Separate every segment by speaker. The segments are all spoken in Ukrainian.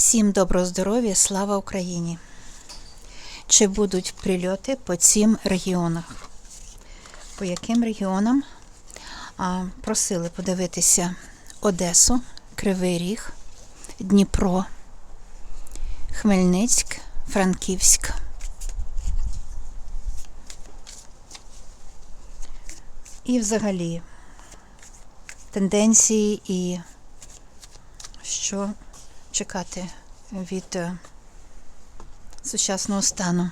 Speaker 1: Всім доброго здоров'я, слава Україні! Чи будуть прильоти по цим регіонах? По яким регіонам? А, просили подивитися Одесу, Кривий Ріг, Дніпро, Хмельницьк, Франківськ. І взагалі тенденції і що чекати від е, сучасного стану.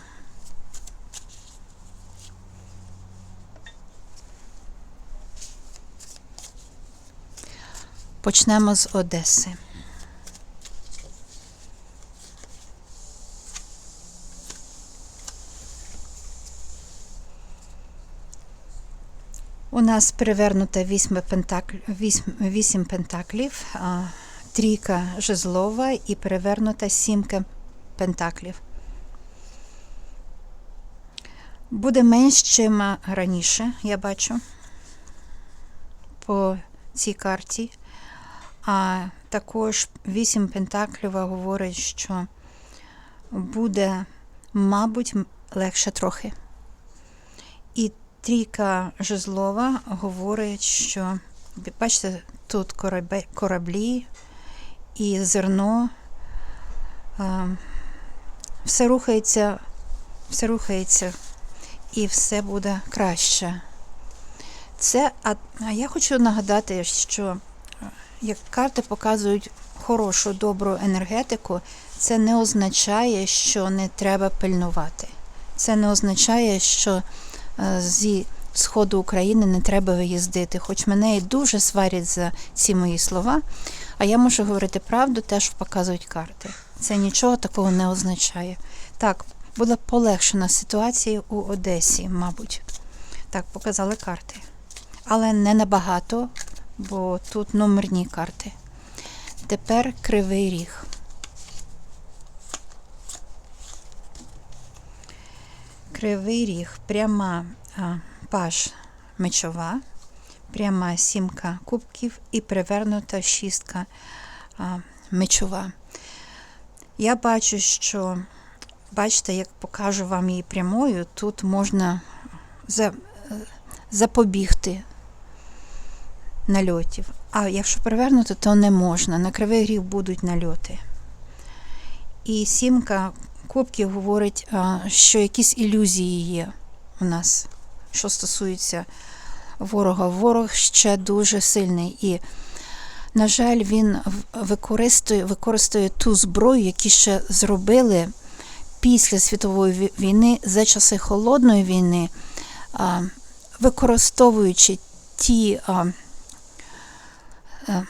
Speaker 1: Почнемо з Одеси. У нас перевернута вісьми пентакль, вісім, вісім пентаклів, а, трійка жезлова і перевернута сімка пентаклів. Буде менш, чим раніше, я бачу по цій карті. А також вісім пентаклів говорить, що буде, мабуть, легше трохи. І трійка жезлова говорить, що бачите, тут кораблі і зерно. Все рухається, все рухається і все буде краще. Це, а, а я хочу нагадати, що е, як карти показують хорошу, добру енергетику, це не означає, що не треба пильнувати. Це не означає, що е, зі сходу України не треба виїздити. Хоч мене і дуже сварять за ці мої слова, а я можу говорити правду, те, що показують карти. Це нічого такого не означає. Так, буде полегшена ситуація у Одесі, мабуть. Так, показали карти. Але не набагато, бо тут номерні карти. Тепер кривий ріг. Кривий ріг, пряма а, паш мечова, пряма сімка кубків і перевернута шістка мечова. Я бачу, що, бачите, як покажу вам її прямою, тут можна за, запобігти нальотів. А якщо перевернуто, то не можна. На кривий гріх будуть нальоти. І сімка кубків говорить, що якісь ілюзії є у нас, що стосується ворога. Ворог ще дуже сильний. І, на жаль, він використовує, використовує ту зброю, яку ще зробили після світової війни, за часи холодної війни, використовуючи ті. е,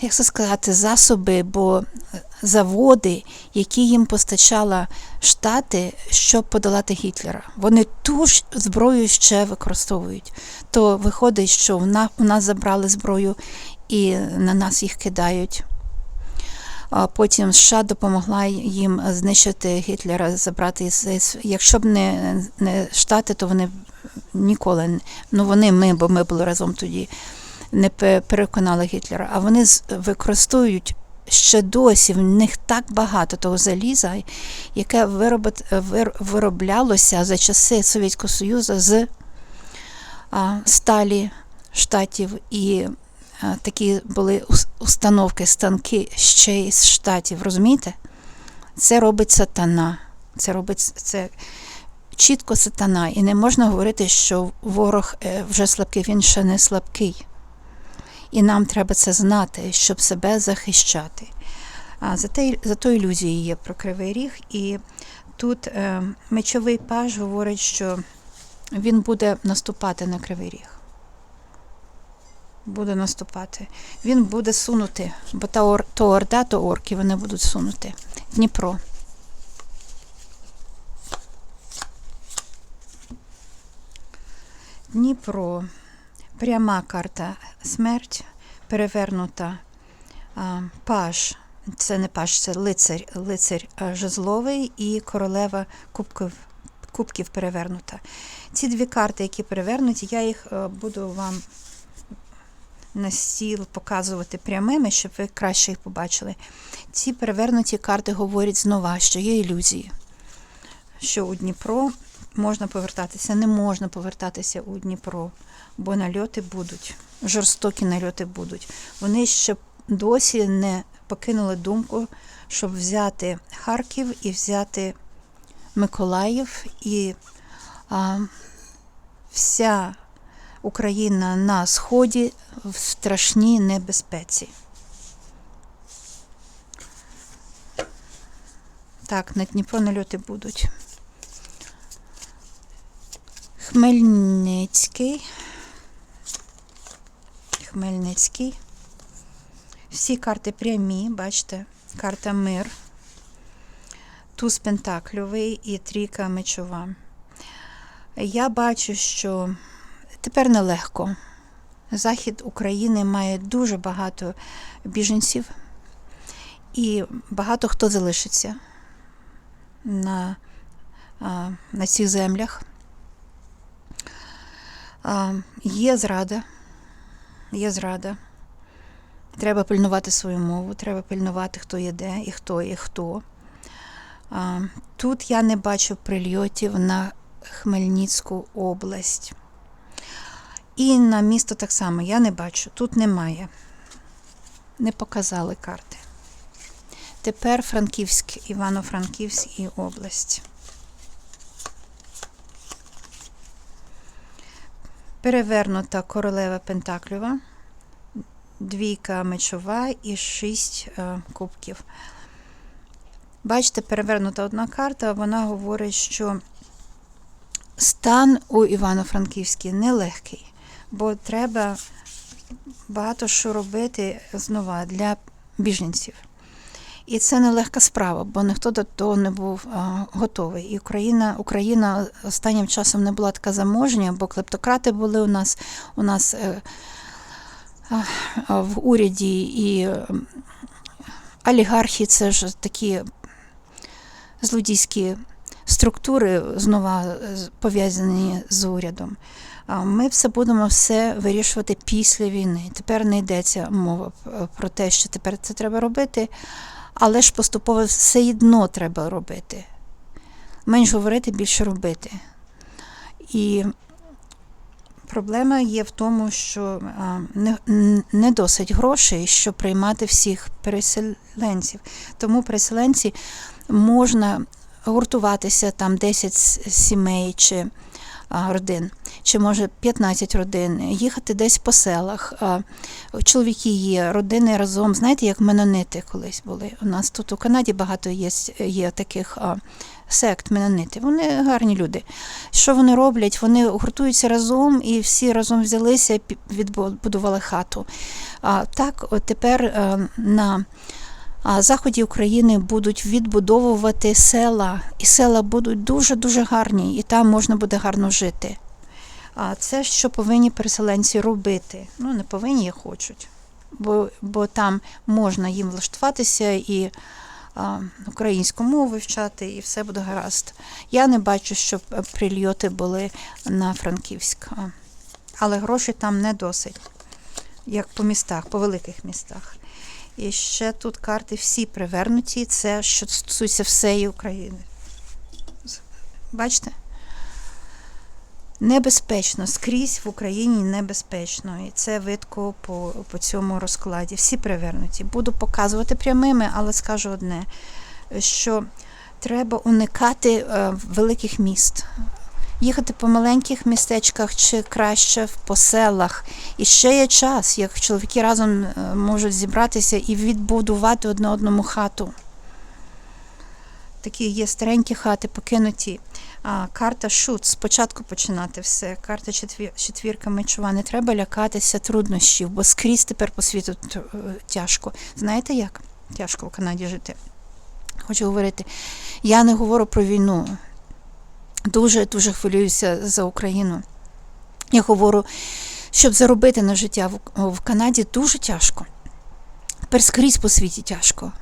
Speaker 1: як це сказати, засоби, бо заводи, які їм постачала Штати, щоб подолати Гітлера. Вони ту ж зброю ще використовують. То виходить, що у нас забрали зброю і на нас їх кидають. Потім США допомогла їм знищити Гітлера, забрати Якщо б не, не Штати, то вони ніколи ну вони ми, бо ми були разом тоді не переконали Гітлера, а вони використовують ще досі, в них так багато того заліза, яке вироблялося за часи Совєтського Союзу з сталі штатів і такі були установки, станки ще й з штатів, розумієте? Це робить сатана. Це робить це чітко сатана. І не можна говорити, що ворог е, вже слабкий, він ще не слабкий. І нам треба це знати, щоб себе захищати. А за те, за то ілюзії є про кривий ріг. І тут е, мечовий паж говорить, що він буде наступати на кривий ріг. Буде наступати. Він буде сунути, бо та ор, то орда, то орки вони будуть сунути. Дніпро. Дніпро. Пряма карта смерть, перевернута паж. Це не паж, це лицар, лицар жезловий і королева кубків, кубків перевернута. Ці дві карти, які перевернуті, я їх е, буду вам на стіл показувати прямими, щоб ви краще їх побачили. Ці перевернуті карти говорять знову, що є ілюзії, що у Дніпро можна повертатися, не можна повертатися у Дніпро, бо нальоти будуть, жорстокі нальоти будуть. Вони ще досі не покинули думку, щоб взяти Харків і взяти Миколаїв і а, вся Україна на сході в страшній небезпеці. Так, на Дніпро нальоти будуть. Хмельницький. Хмельницький. Всі карти прямі, бачите, карта мир, туз пентакльовий і трійка мечова. Я бачу, що тепер нелегко. Захід України має дуже багато біженців, і багато хто залишиться на, на цих землях. Є зрада, є зрада. Треба пильнувати свою мову, треба пильнувати, хто є де і хто є хто. Тут я не бачу прильотів на Хмельницьку область. І на місто так само я не бачу. Тут немає. Не показали карти. Тепер Франківськ, Івано-Франківськ і область. Перевернута королева Пентаклюва, двійка мечова і шість е, кубків. Бачите, перевернута одна карта, вона говорить, що стан у Івано-Франківській нелегкий, бо треба багато що робити знову для біженців. І це нелегка справа, бо ніхто до того не був а, готовий. І Україна, Україна останнім часом не була така заможня, бо клептократи були у нас у нас е, а, в уряді і е, олігархи це ж такі злодійські структури знову е, пов'язані з урядом. Ми все будемо все вирішувати після війни. Тепер не йдеться мова про те, що тепер це треба робити, але ж поступово все одно треба робити. Менш говорити, більше робити. І проблема є в тому, що не, не досить грошей, щоб приймати всіх переселенців. Тому переселенці можна гуртуватися там 10 сімей чи родин, чи може 15 родин, їхати десь по селах. Чоловіки є, родини разом. Знаєте, як менонити колись були. У нас тут у Канаді багато є, є таких сект, менонити. Вони гарні люди. Що вони роблять? Вони гуртуються разом і всі разом взялися, відбудували хату. А так, от тепер а, на а заході України будуть відбудовувати села, і села будуть дуже-дуже гарні, і там можна буде гарно жити. А це що повинні переселенці робити? Ну, не повинні, а хочуть. Бо бо там можна їм влаштуватися і а, українську мову вивчати, і все буде гаразд. Я не бачу, щоб прильоти були на Франківськ. Але грошей там не досить, як по містах, по великих містах. І ще тут карти всі привернуті, це що стосується всієї України. Бачите? Небезпечно, скрізь в Україні небезпечно. І це видко по, по цьому розкладі. Всі привернуті. Буду показувати прямими, але скажу одне, що треба уникати е, великих міст їхати по маленьких містечках чи краще по селах. І ще є час, як чоловіки разом е, можуть зібратися і відбудувати одне одному хату. Такі є старенькі хати, покинуті. А, Карта шут, спочатку починати все. Карта четвірка мечова. Не треба лякатися труднощів, бо скрізь тепер по світу е, тяжко. Знаєте як? Тяжко в Канаді жити. Хочу говорити, я не говорю про війну дуже дуже хвилююся за Україну. Я говорю, щоб заробити на життя в Канаді дуже тяжко. Тепер скрізь по світі тяжко.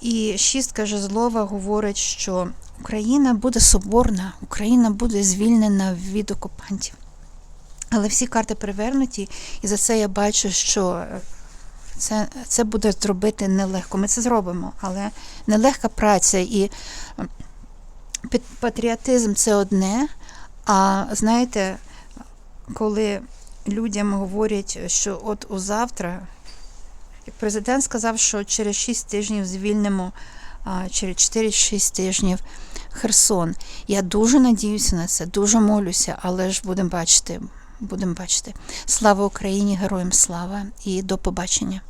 Speaker 1: І шістка жезлова говорить, що Україна буде соборна, Україна буде звільнена від окупантів. Але всі карти перевернуті, і за це я бачу, що е, це, це буде зробити нелегко. Ми це зробимо, але нелегка праця і е, патріотизм це одне. А знаєте, коли людям говорять, що от у завтра, президент сказав, що через 6 тижнів звільнимо, через 4-6 тижнів Херсон. Я дуже надіюся на це, дуже молюся, але ж будемо бачити. Будемо бачити. Слава Україні, героям слава і до побачення.